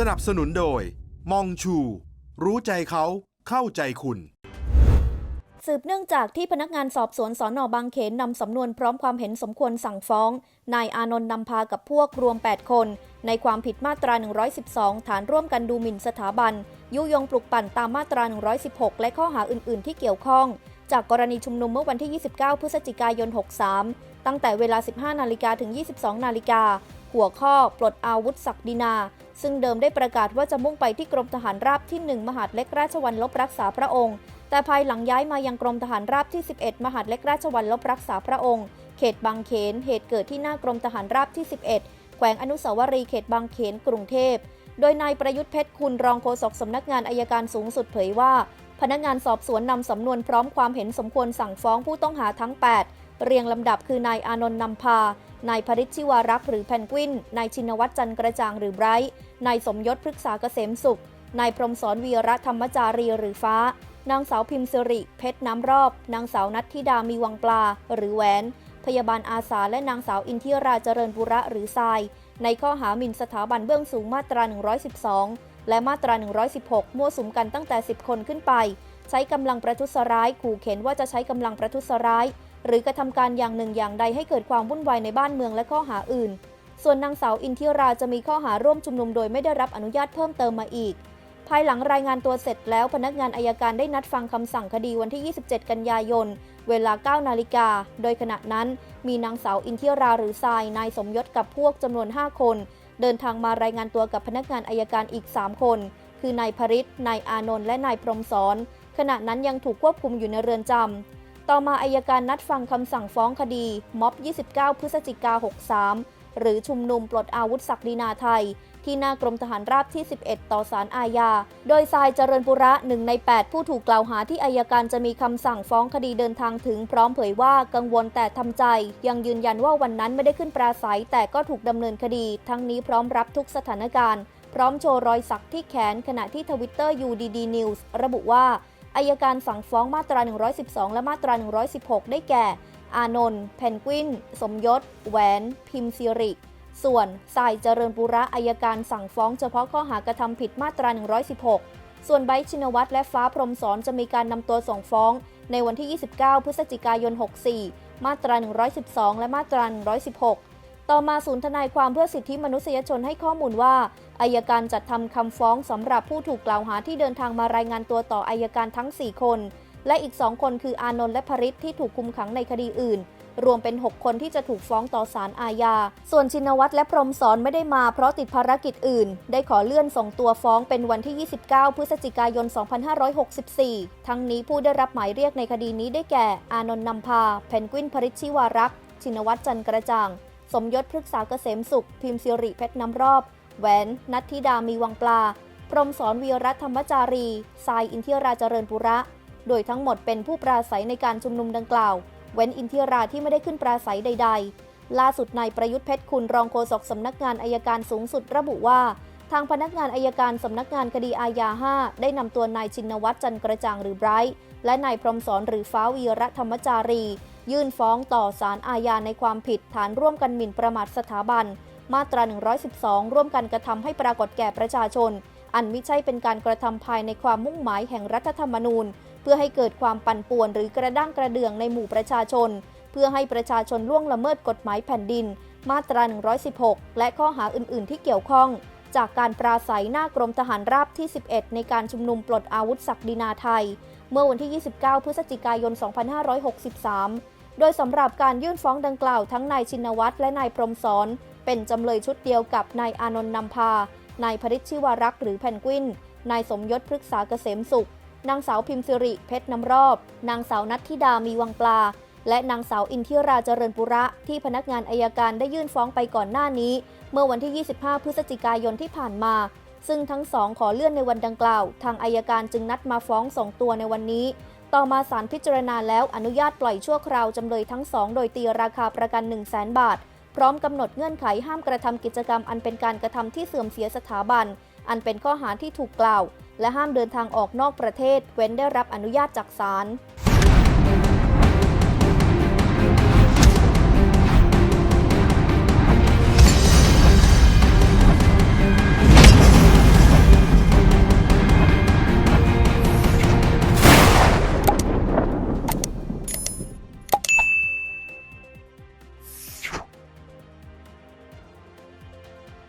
สนับสนุนโดย มองชู รู้ใจเขาเข้าใจคุณ สืบเนื่องจากที่พนักงานสอบสวนสอนอบางเขนนำสำนวนพร้อมความเห็นสมควรสั่งฟ้อง นายอานนท์นำพากับพวกรวม 8 คน ในความผิดมาตรา 112 ฐานร่วมกันดูหมิ่นสถาบัน ยุยงปลุกปั่นตามมาตรา 116 และข้อหาอื่น ๆ ที่เกี่ยวข้อง จากกรณีชุมนุมเมื่อวันที่ 29 พฤศจิกายน 63 ตั้งแต่เวลา 15 นาฬิกาถึง 22 นาฬิกาหัวข้อปลดอาวุธศักดินา ซึ่งเดิมได้ประกาศว่าจะมุ่งไปที่กรมทหารราบที่ 1 มหาดเล็กราชวัลลบรักษาพระองค์ แต่ภายหลังย้ายมายังกรมทหารราบที่ 11 มหาดเล็กราชวัลลบรักษาพระองค์ เขตบางเขน เหตุเกิดที่หน้ากรมทหารราบที่ 11 แขวงอนุสาวรีย์เขตบางเขน กรุงเทพ โดยนายประยุทธ์เพชรคุณรองโฆษกสำนักงานอายการสูงสุดเผยว่า พนักงานสอบสวนนำสำนวนพร้อมความเห็นสมควรสั่งฟ้องผู้ต้องหาทั้ง 8 เรียงลำดับคือนายอานนท์นำพา นายพริชชิวารักษ์หรือแพนกวิน นายชินวัตรจันกระจ่างหรือไบรท์นายสมยศพฤกษาเกษมสุข นายพรมสอนวีระธรรมจารีหรือฟ้า นางสาวพิมพ์สิริ เพชรน้ำรอบ นางสาวนัทธิดามีวังปลา หรือแหวน พยาบาลอาสาและนางสาวอินทิราเจริญบุระหรือทราย ในข้อหาหมิ่นสถาบันเบื้องสูงมาตรา 112 และมาตรา 116 มั่วสุมกันตั้งแต่ 10 คนขึ้นไป ใช้กำลังประทุษร้าย ขู่เข็นว่าจะใช้กำลังประทุษร้าย หรือกระทำการอย่างหนึ่งอย่างใดให้เกิดความวุ่นวายในบ้านเมืองและข้อหาอื่น ส่วนนางสาวอินทิราจะมีข้อหาร่วมชุมนุมโดยไม่ได้รับอนุญาตเพิ่มเติมมาอีก ภายหลังรายงานตัวเสร็จแล้วพนักงานอายการได้นัดฟังคำสั่งคดีวันที่ 27 กันยายน เวลา 9 นาฬิกา โดยขณะนั้นมีนางสาวอินทิราหรือทราย นายสมยศกับพวกจำนวน 5 คน เดินทางมารายงานตัวกับพนักงานอายการอีก 3 คน คือนายพริศนายอานนท์และนายพรมสอนขณะนั้นยังถูกควบคุมอยู่ในเรือนจำ ต่อมาอายการนัดฟังคำสั่งฟ้องคดีม็อบ 29 พฤศจิกา 63 หรือชุมนุมปลดอาวุธศักดินาไทย ที่หน้ากรมทหารราบที่ 11 ต่อสารอาญา โดยทรายเจริญปุระหนึ่งใน 8 ผู้ถูกกล่าวหาที่อายการจะมีคำสั่งฟ้องคดีเดินทางถึงพร้อมเผยว่ากังวลแต่ทำใจ ยังยืนยันว่าวันนั้นไม่ได้ขึ้นปราศัยแต่ก็ถูกดำเนินคดี ทั้งนี้พร้อมรับทุกสถานการณ์ พร้อมโชว์รอยสักที่แขนขณะที่ทวิตเตอร์ UDD News ระบุว่า อายการสั่งฟ้องมาตรา 112 และมาตรา 116 ได้แก่ อานนท์เพนกวิน สมยศ แหวน พิมพ์สิริ ส่วนสายเจริญปุระอายการสั่งฟ้องเฉพาะข้อหากระทำผิดมาตรา 116 ส่วนไบชินวัตรและฟ้าพรมสอนจะมีการนำตัวส่งฟ้อง ในวันที่ 29 พฤศจิกายน 64 มาตรา 112 และมาตรา 116 ต่อมาศูนย์ทนายความเพื่อสิทธิมนุษยชนให้ข้อมูลว่าอายการจัดทำคำฟ้องสำหรับผู้ถูกกล่าวหาที่เดินทางมารายงานตัวต่ออายการทั้ง 4 คน และอีก 2 คนคืออานนท์และพริตที่ถูกคุมขังในคดีอื่น รวมเป็น 6 คนที่จะถูกฟ้องต่อศาลอาญา ส่วนชินวัตรและพรมสอนไม่ได้มาเพราะติดภารกิจอื่น ได้ขอเลื่อนส่งตัวฟ้องเป็นวันที่ 29 พฤศจิกายน 2564 ทั้งนี้ผู้ได้รับหมายเรียกในคดีนี้ได้แก่ อานนท์นำพา เพนกวินพริชชิวารักษ์ชินวัตรจันกระจ่าง สมยศพฤกษาเกษมสุข พิมพ์สิริเพชรน้ำรอบ แหวนนัทธิดามีวังปลา พรมสอนวีรัตธรรมจารีทรายอินทิราเจริญปุระ โดยทั้งหมดเป็นผู้ปราศัยในการชุมนุมดังกล่าว เว้นอินทิราที่ไม่ได้ขึ้นปราศัยใด ๆ ล่าสุดนายประยุทธ์เพชรคุณรองโฆษกสำนักงานอายการสูงสุดระบุว่า ทางพนักงานอายการสำนักงานคดีอาญา5ได้นำตัวนายชินวัตรจันกระจ่างหรือไบรท์และนายพรมสอนหรือฟ้าวีระธรรมจารี ยื่นฟ้องต่อศาลอาญาในความผิดฐานร่วมกันหมิ่นประมาทสถาบัน มาตรา 112 ร่วมกันกระทำให้ปรากฏแก่ประชาชน อันมิใช่เป็นการกระทำภายในความมุ่งหมายแห่งรัฐธรรมนูญ เพื่อให้เกิดความปั่นป่วนหรือกระด้างกระเดืองในหมู่ประชาชน เพื่อให้ประชาชนล่วงละเมิดกฎหมายแผ่นดิน มาตรา 116 และข้อหาอื่น ๆ ที่เกี่ยวข้องจากการปราศัยหน้ากรมทหารราบที่ 11 ในการชุมนุมปลดอาวุธศักดินาไทย เมื่อวันที่ 29 พฤศจิกายน 2563 โดยสำหรับการยื่นฟ้องดังกล่าวทั้งนายชินวัตรและนายพรมสอนเป็นจำเลยชุดเดียวกับนายอานนท์นำพานายพริชชิวารักษ์หรือแพนกวิน นายสมยศพฤกษาเกษมสุข นางสาวพิมพ์สิริเพชรน้ำรอบ นางสาวนัทธิดามีวังปลา และนางสาวอินทิราเจริญปุระที่พนักงานอายการได้ยื่นฟ้องไปก่อนหน้านี้ เมื่อวันที่ 25 พฤศจิกายนที่ผ่านมา ซึ่งทั้งสองขอเลื่อนในวันดังกล่าว ทางอายการจึงนัดมาฟ้องสองตัวในวันนี้ต่อมาศาลพิจารณาแล้วอนุญาตปล่อยชั่วคราวจำเลยทั้งสองโดยตีราคาประกัน 1 0 0 0 0แบาท พร้อมกำหนดเงื่อนไขห้ามกระทำกิจกรรมอันเป็นการกระทำที่เสื่อมเสียสถาบัน อันเป็นข้อหาที่ถูกกล่าว และห้ามเดินทางออกนอกประเทศ เว้นได้รับอนุญาตจากศาล